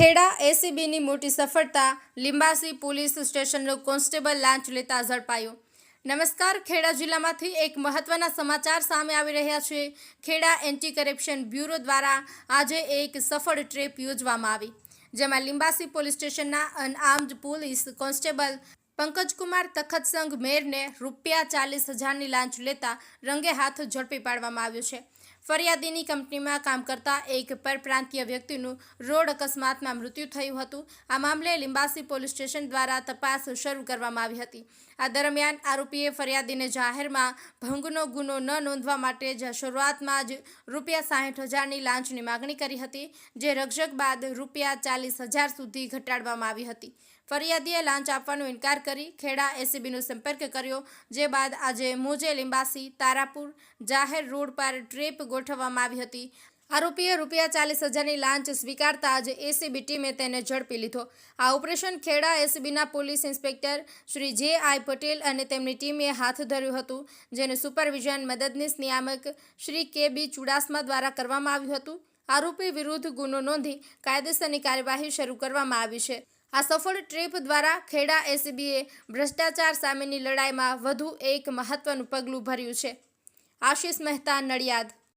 ખેડા એસીબીની મોટી સફળતા Limbasi police સ્ટેશનનો constable લાંચ લેતા ઝડપાયો. નમસ્કાર, ખેડા જિલ્લામાંથી એક મહત્વના સમાચાર સામે આવી રહ્યા છે. ખેડા એન્ટી કરપ્શન બ્યુરો દ્વારા આજે એક સફળ ટ્રેપ યોજવામાં આવી, જેમાં લિંબાસી પોલીસ સ્ટેશનના unarmed police constable Pankajkumar Takhatsinh મેરને રૂપિયા ચાલીસ હજારની લાંચ લેતા રંગે હાથ ઝડપી પાડવામાં આવ્યો છે. ફરિયાદીની કંપનીમાં કામ કરતા એક પરપ્રાંતીય વ્યક્તિનું રોડ અકસ્માતમાં મૃત્યુ થયું હતું. આ મામલે લિંબાસી પોલીસ સ્ટેશન દ્વારા તપાસ શરૂ કરવામાં આવી હતી. આ દરમિયાન આરોપીએ ફરિયાદીને જાહેરમાં ભંગનો ગુનો ન નોંધવા માટે જ શરૂઆતમાં જ રૂપિયા સાહીઠ હજારની લાંચની માગણી કરી હતી, જે રક્ષક બાદ રૂપિયા ચાલીસ હજાર સુધી ઘટાડવામાં આવી હતી. ફરિયાદીએ લાંચ આપવાનો ઇનકાર કરી ખેડા એસીબીનો સંપર્ક કર્યો, જે બાદ આજે મોજે લિંબાસી તારાપુર જાહેર રોડ પર ટ્રેપ ગોઠવવામાં આવી હતી. આરોપીએ રૂપિયા ચાલીસ હજારની લાંચ સ્વીકારતા જ એસીબી ટીમે તેને ઝડપી લીધો. આ operation Kheda એસીબીના police inspector Shri J I Patel અને તેમની ટીમે હાથ ધર્યું હતું, જેને સુપરવિઝન મદદનીશ નિયામક શ્રી કે બી ચુડાસમા દ્વારા કરવામાં આવ્યું હતું. આરોપી વિરુદ્ધ ગુનો નોંધી કાયદેસરની કાર્યવાહી શરૂ કરવામાં આવી છે. આ સફળ ટ્રીપ દ્વારા ખેડા એસીબીએ ભ્રષ્ટાચાર સામેની લડાઈમાં વધુ એક મહત્વનું પગલું ભર્યું છે. આશિષ મહેતા, નડિયાદ.